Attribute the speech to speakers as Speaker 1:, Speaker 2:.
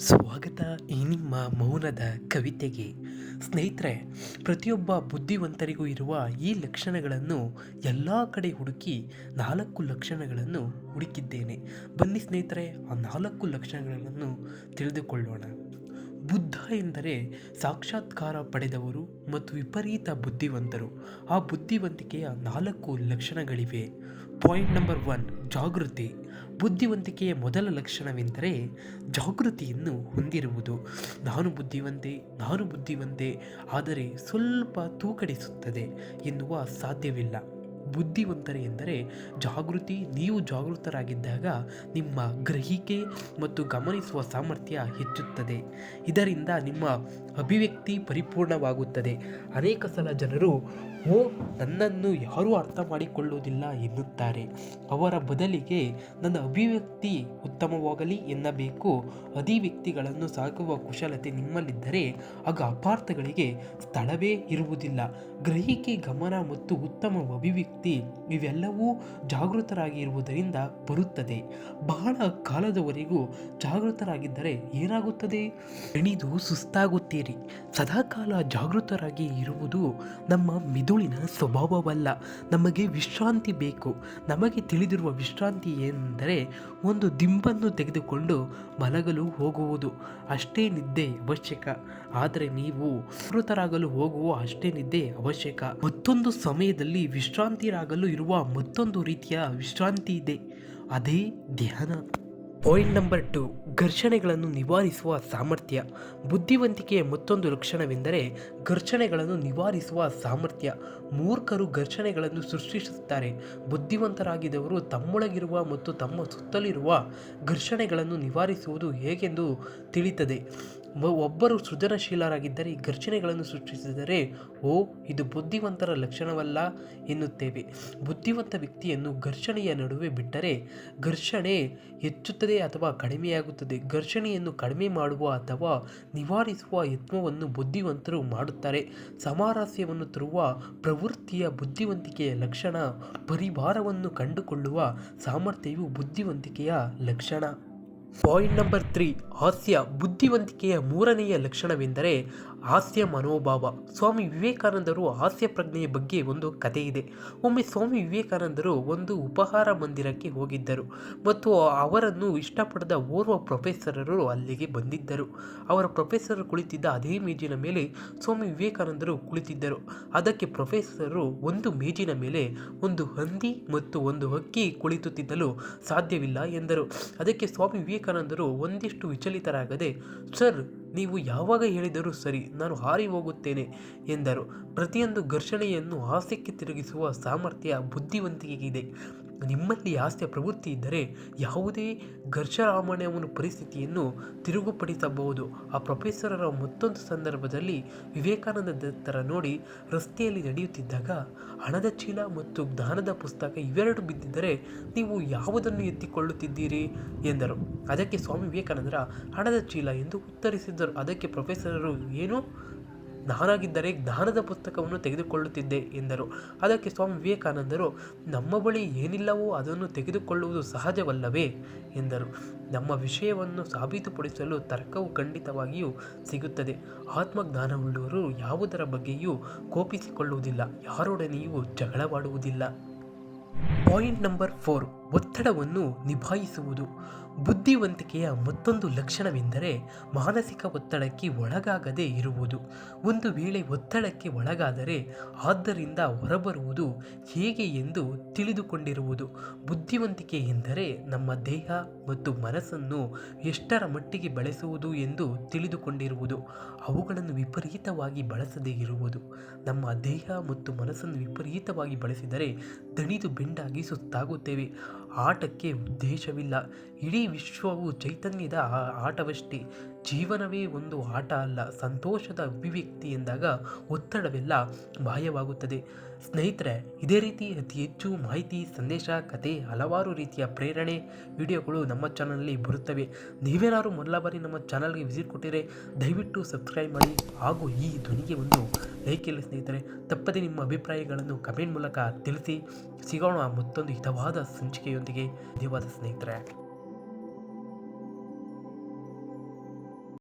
Speaker 1: ಸ್ವಾಗತ ಈ ನಿಮ್ಮ ಮೌನದ ಕವಿತೆಗೆ. ಸ್ನೇಹಿತರೆ, ಪ್ರತಿಯೊಬ್ಬ ಬುದ್ಧಿವಂತರಿಗೂ ಇರುವ ಈ ಲಕ್ಷಣಗಳನ್ನು ಎಲ್ಲ ಕಡೆ ಹುಡುಕಿ ನಾಲ್ಕು ಲಕ್ಷಣಗಳನ್ನು ಹುಡುಕಿದ್ದೇನೆ. ಬನ್ನಿ ಸ್ನೇಹಿತರೆ, ಆ ನಾಲ್ಕು ಲಕ್ಷಣಗಳನ್ನು ತಿಳಿದುಕೊಳ್ಳೋಣ. ಬುದ್ಧ ಎಂದರೆ ಸಾಕ್ಷಾತ್ಕಾರ ಪಡೆದವರು ಮತ್ತು ವಿಪರೀತ ಬುದ್ಧಿವಂತರು. ಆ ಬುದ್ಧಿವಂತಿಕೆಯ ನಾಲ್ಕು ಲಕ್ಷಣಗಳಿವೆ. ಪಾಯಿಂಟ್ ನಂಬರ್ ಒನ್, ಜಾಗೃತಿ. ಬುದ್ಧಿವಂತಿಕೆಯ ಮೊದಲ ಲಕ್ಷಣವೆಂದರೆ ಜಾಗೃತಿಯನ್ನು ಹೊಂದಿರುವುದು. ನಾನು ಬುದ್ಧಿವಂತೆ ನಾನು ಬುದ್ಧಿವಂತೆ, ಆದರೆ ಸ್ವಲ್ಪ ತೂಕಡಿಸುತ್ತದೆ ಎನ್ನುವ ಸಾಧ್ಯವಿಲ್ಲ. ಬುದ್ಧಿವಂತರು ಎಂದರೆ ಜಾಗೃತಿ ನೀವು ಜಾಗೃತರಾಗಿದ್ದಾಗ ನಿಮ್ಮ ಗ್ರಹಿಕೆ ಮತ್ತು ಗಮನಿಸುವ ಸಾಮರ್ಥ್ಯ ಹೆಚ್ಚುತ್ತದೆ. ಇದರಿಂದ ನಿಮ್ಮ ಅಭಿವ್ಯಕ್ತಿ ಪರಿಪೂರ್ಣವಾಗುತ್ತದೆ. ಅನೇಕ ಸಲ ಜನರು, ಓ, ನನ್ನನ್ನು ಯಾರೂ ಅರ್ಥ ಮಾಡಿಕೊಳ್ಳುವುದಿಲ್ಲ ಎನ್ನುತ್ತಾರೆ. ಅವರ ಬದಲಿಗೆ, ನನ್ನ ಅಭಿವ್ಯಕ್ತಿ ಉತ್ತಮವಾಗಲಿ ಎನ್ನಬೇಕು. ಅಧಿವ್ಯಕ್ತಿಗಳನ್ನು ಸಾಕುವ ಕುಶಲತೆ ನಿಮ್ಮಲ್ಲಿದ್ದರೆ, ಆಗ ಅಪಾರ್ಥಗಳಿಗೆ ಸ್ಥಳವೇ ಇರುವುದಿಲ್ಲ. ಗ್ರಹಿಕೆ, ಗಮನ ಮತ್ತು ಉತ್ತಮ ಅಭಿವ್ಯಕ್ತಿ ಇವೆಲ್ಲವೂ ಜಾಗೃತರಾಗಿ ಇರುವುದರಿಂದ ಬರುತ್ತದೆ. ಬಹಳ ಕಾಲದವರೆಗೂ ಜಾಗೃತರಾಗಿದ್ದರೆ ಏನಾಗುತ್ತದೆ? ಎಣಿದು ಸುಸ್ತಾಗುತ್ತೀರಿ. ಸದಾಕಾಲ ಜಾಗೃತರಾಗಿ ಇರುವುದು ನಮ್ಮ ಮಿದುಳಿನ ಸ್ವಭಾವವಲ್ಲ. ನಮಗೆ ವಿಶ್ರಾಂತಿ ಬೇಕು. ನಮಗೆ ತಿಳಿದಿರುವ ವಿಶ್ರಾಂತಿ ಎಂದರೆ ಒಂದು ದಿಂಬನ್ನು ತೆಗೆದುಕೊಂಡು ಮಲಗಲು ಹೋಗುವುದು. ಅಷ್ಟೇ ನಿದ್ದೆ ಅವಶ್ಯಕ. ಆದರೆ ನೀವು ಜಾಗೃತರಾಗಲು ಹೋಗುವ ಅಷ್ಟೇ ನಿದ್ದೆ ಅವಶ್ಯಕ. ಮತ್ತೊಂದು ಸಮಯದಲ್ಲಿ ವಿಶ್ರಾಂತಿರಾಗಲು ಇರುವ ಮತ್ತೊಂದು ರೀತಿಯ ವಿಶ್ರಾಂತಿ ಇದೆ. ಅದೇ ಧ್ಯಾನ. ಪಾಯಿಂಟ್ ನಂಬರ್ ಟು, ಘರ್ಷಣೆಗಳನ್ನು ನಿವಾರಿಸುವ ಸಾಮರ್ಥ್ಯ. ಬುದ್ಧಿವಂತಿಕೆಯ ಮತ್ತೊಂದು ಲಕ್ಷಣವೆಂದರೆ, ಘರ್ಷಣೆಗಳನ್ನು ನಿವಾರಿಸುವ ಸಾಮರ್ಥ್ಯ. ಮೂರ್ಖರು ಘರ್ಷಣೆಗಳನ್ನು ಸೃಷ್ಟಿಸುತ್ತಾರೆ. ಬುದ್ಧಿವಂತರಾಗಿದ್ದವರು ತಮ್ಮೊಳಗಿರುವ ಮತ್ತು ತಮ್ಮ ಸುತ್ತಲಿರುವ ಘರ್ಷಣೆಗಳನ್ನು ನಿವಾರಿಸುವುದು ಹೇಗೆಂದು ತಿಳಿತದೆ. ಒಬ್ಬರು ಸೃಜನಶೀಲರಾಗಿದ್ದರೆ, ಘರ್ಷಣೆಗಳನ್ನು ಸೃಷ್ಟಿಸಿದರೆ, ಓ, ಇದು ಬುದ್ಧಿವಂತರ ಲಕ್ಷಣವಲ್ಲ ಎನ್ನುತ್ತೇವೆ. ಬುದ್ಧಿವಂತ ವ್ಯಕ್ತಿಯನ್ನು ಘರ್ಷಣೆಯ ನಡುವೆ ಬಿಟ್ಟರೆ, ಘರ್ಷಣೆ ಹೆಚ್ಚುತ್ತದೆ ಅಥವಾ ಕಡಿಮೆಯಾಗುತ್ತದೆ. ಘರ್ಷಣೆಯನ್ನು ಕಡಿಮೆ ಮಾಡುವ ಅಥವಾ ನಿವಾರಿಸುವ ಯತ್ನವನ್ನು ಬುದ್ಧಿವಂತರು ಮಾಡುತ್ತಾರೆ. ಸಾಮರಸ್ಯವನ್ನು ತರುವ ಪ್ರವೃತ್ತಿಯ ಬುದ್ಧಿವಂತಿಕೆಯ ಲಕ್ಷಣ ಪರಿವಾರವನ್ನು ಕಂಡುಕೊಳ್ಳುವ ಸಾಮರ್ಥ್ಯವು ಬುದ್ಧಿವಂತಿಕೆಯ ಲಕ್ಷಣ. ಪಾಯಿಂಟ್ ನಂಬರ್ ತ್ರೀ, ಹಾಸ್ಯ ಬುದ್ಧಿವಂತಿಕೆಯ ಮೂರನೆಯ ಲಕ್ಷಣವೆಂದರೆ ಹಾಸ್ಯ ಮನೋಭಾವ. ಸ್ವಾಮಿ ವಿವೇಕಾನಂದರು ಹಾಸ್ಯ ಪ್ರಜ್ಞೆಯ ಬಗ್ಗೆ ಒಂದು ಕಥೆ ಇದೆ. ಒಮ್ಮೆ ಸ್ವಾಮಿ ವಿವೇಕಾನಂದರು ಒಂದು ಉಪಹಾರ ಮಂದಿರಕ್ಕೆ ಹೋಗಿದ್ದರು ಮತ್ತು ಅವರನ್ನು ಇಷ್ಟಪಡದ ಓರ್ವ ಪ್ರೊಫೆಸರರು ಅಲ್ಲಿಗೆ ಬಂದಿದ್ದರು. ಅವರ ಪ್ರೊಫೆಸರ್ ಕುಳಿತಿದ್ದ ಅದೇ ಮೇಜಿನ ಮೇಲೆ ಸ್ವಾಮಿ ವಿವೇಕಾನಂದರು ಕುಳಿತಿದ್ದರು. ಅದಕ್ಕೆ ಪ್ರೊಫೆಸರರು ಒಂದು ಮೇಜಿನ ಮೇಲೆ ಒಂದು ಹಂದಿ ಮತ್ತು ಒಂದು ಹಕ್ಕಿ ಕುಳಿತುತ್ತಿದ್ದಲು ಸಾಧ್ಯವಿಲ್ಲ ಎಂದರು. ಅದಕ್ಕೆ ಸ್ವಾಮಿ ವಿವೇಕಾನಂದರು ಒಂದಿಷ್ಟು ವಿಚಲಿತರಾಗದೆ, ಸರ್ ನೀವು ಯಾವಾಗ ಹೇಳಿದರೂ ಸರಿ ನಾನು ಹಾರಿ ಹೋಗುತ್ತೇನೆ ಎಂದರು. ಪ್ರತಿಯೊಂದು ಘರ್ಷಣೆಯನ್ನು ಹಾಸ್ಯಕ್ಕೆ ತಿರುಗಿಸುವ ಸಾಮರ್ಥ್ಯ ಬುದ್ಧಿವಂತಿಕೆಗಿದೆ. ನಿಮ್ಮಲ್ಲಿ ಆಸ್ತಿಯ ಪ್ರವೃತ್ತಿ ಇದ್ದರೆ ಯಾವುದೇ ಘರ್ಷರಾಮಣ್ಯವನ್ನು ಪರಿಸ್ಥಿತಿಯನ್ನು ತಿರುಗುಪಡಿಸಬಹುದು. ಆ ಪ್ರೊಫೆಸರರ ಮತ್ತೊಂದು ಸಂದರ್ಭದಲ್ಲಿ ವಿವೇಕಾನಂದ ದತ್ತರ ನೋಡಿ ರಸ್ತೆಯಲ್ಲಿ ನಡೆಯುತ್ತಿದ್ದಾಗ ಹಣದ ಚೀಲ ಮತ್ತು ಜ್ಞಾನದ ಪುಸ್ತಕ ಇವೆರಡು ಬಿದ್ದಿದ್ದರೆ ನೀವು ಯಾವುದನ್ನು ಎತ್ತಿಕೊಳ್ಳುತ್ತಿದ್ದೀರಿ? ಎಂದರು. ಅದಕ್ಕೆ ಸ್ವಾಮಿ ವಿವೇಕಾನಂದರ ಹಣದ ಚೀಲ ಎಂದು ಉತ್ತರಿಸಿದರು. ಅದಕ್ಕೆ ಪ್ರೊಫೆಸರರು ಏನು? ನಾನಾಗಿದ್ದರೆ ಜ್ಞಾನದ ಪುಸ್ತಕವನ್ನು ತೆಗೆದುಕೊಳ್ಳುತ್ತಿದ್ದೆ ಎಂದರು. ಅದಕ್ಕೆ ಸ್ವಾಮಿ ವಿವೇಕಾನಂದರು, ನಮ್ಮ ಬಳಿ ಏನಿಲ್ಲವೋ ಅದನ್ನು ತೆಗೆದುಕೊಳ್ಳುವುದು ಸಹಜವಲ್ಲವೇ? ಎಂದರು. ನಮ್ಮ ವಿಷಯವನ್ನು ಸಾಬೀತುಪಡಿಸಲು ತರ್ಕವು ಖಂಡಿತವಾಗಿಯೂ ಸಿಗುತ್ತದೆ. ಆತ್ಮಜ್ಞಾನವುಳ್ಳವರು ಯಾವುದರ ಬಗ್ಗೆಯೂ ಕೋಪಿಸಿಕೊಳ್ಳುವುದಿಲ್ಲ. ಯಾರೊಡನೆಯೂ ಜಗಳವಾಡುವುದಿಲ್ಲ. Point number four. ಒತ್ತಡವನ್ನು ನಿಭಾಯಿಸುವುದು. ಬುದ್ಧಿವಂತಿಕೆಯ ಮತ್ತೊಂದು ಲಕ್ಷಣವೆಂದರೆ ಮಾನಸಿಕ ಒತ್ತಡಕ್ಕೆ ಒಳಗಾಗದೇ ಇರುವುದು. ಒಂದು ವೇಳೆ ಒತ್ತಡಕ್ಕೆ ಒಳಗಾದರೆ ಆದ್ದರಿಂದ ಹೊರಬರುವುದು ಹೇಗೆ ಎಂದು ತಿಳಿದುಕೊಂಡಿರುವುದು. ಬುದ್ಧಿವಂತಿಕೆ ಎಂದರೆ ನಮ್ಮ ದೇಹ ಮತ್ತು ಮನಸ್ಸನ್ನು ಎಷ್ಟರ ಮಟ್ಟಿಗೆ ಬಳಸುವುದು ಎಂದು ತಿಳಿದುಕೊಂಡಿರುವುದು. ಅವುಗಳನ್ನು ವಿಪರೀತವಾಗಿ ಬಳಸದೇ ಇರುವುದು. ನಮ್ಮ ದೇಹ ಮತ್ತು ಮನಸ್ಸನ್ನು ವಿಪರೀತವಾಗಿ ಬಳಸಿದರೆ ದಣಿದು ಬೆಂಡಾಗಿ ಸುಸ್ತಾಗುತ್ತೇವೆ. ಆಟಕ್ಕೆ ಉದ್ದೇಶವಿಲ್ಲ. ಇಡೀ ವಿಶ್ವವು ಚೈತನ್ಯದ ಆಟವಷ್ಟೇ. ಜೀವನವೇ ಒಂದು ಆಟ ಅಲ್ಲ, ಸಂತೋಷದ ಅಭಿವ್ಯಕ್ತಿ ಎಂದಾಗ ಒತ್ತಡವೆಲ್ಲ ಮಾಯವಾಗುತ್ತದೆ ಸ್ನೇಹಿತರೆ, ಇದೇ ರೀತಿ ಅತಿ ಹೆಚ್ಚು ಮಾಹಿತಿ, ಸಂದೇಶ, ಕತೆ, ಹಲವಾರು ರೀತಿಯ ಪ್ರೇರಣೆ ವಿಡಿಯೋಗಳು ನಮ್ಮ ಚಾನಲಲ್ಲಿ ಬರುತ್ತವೆ. ನೀವೇನಾದ್ರು ಮೊದಲ ಬಾರಿ ನಮ್ಮ ಚಾನಲ್ಗೆ ವಿಸಿಟ್ ಕೊಟ್ಟಿರೆ ದಯವಿಟ್ಟು ಸಬ್ಸ್ಕ್ರೈಬ್ ಮಾಡಿ ಹಾಗೂ ಈ ಧ್ವನಿಗೆ ಒಂದು ಲೈಕ್ ಇಲ್ಲ ಸ್ನೇಹಿತರೆ. ತಪ್ಪದೆ ನಿಮ್ಮ ಅಭಿಪ್ರಾಯಗಳನ್ನು ಕಮೆಂಟ್ ಮೂಲಕ ತಿಳಿಸಿ. ಸಿಗೋಣ ಮತ್ತೊಂದು ಹಿತವಾದ ಸಂಚಿಕೆಯೊಂದಿಗೆ. ಧನ್ಯವಾದ ಸ್ನೇಹಿತರೆ.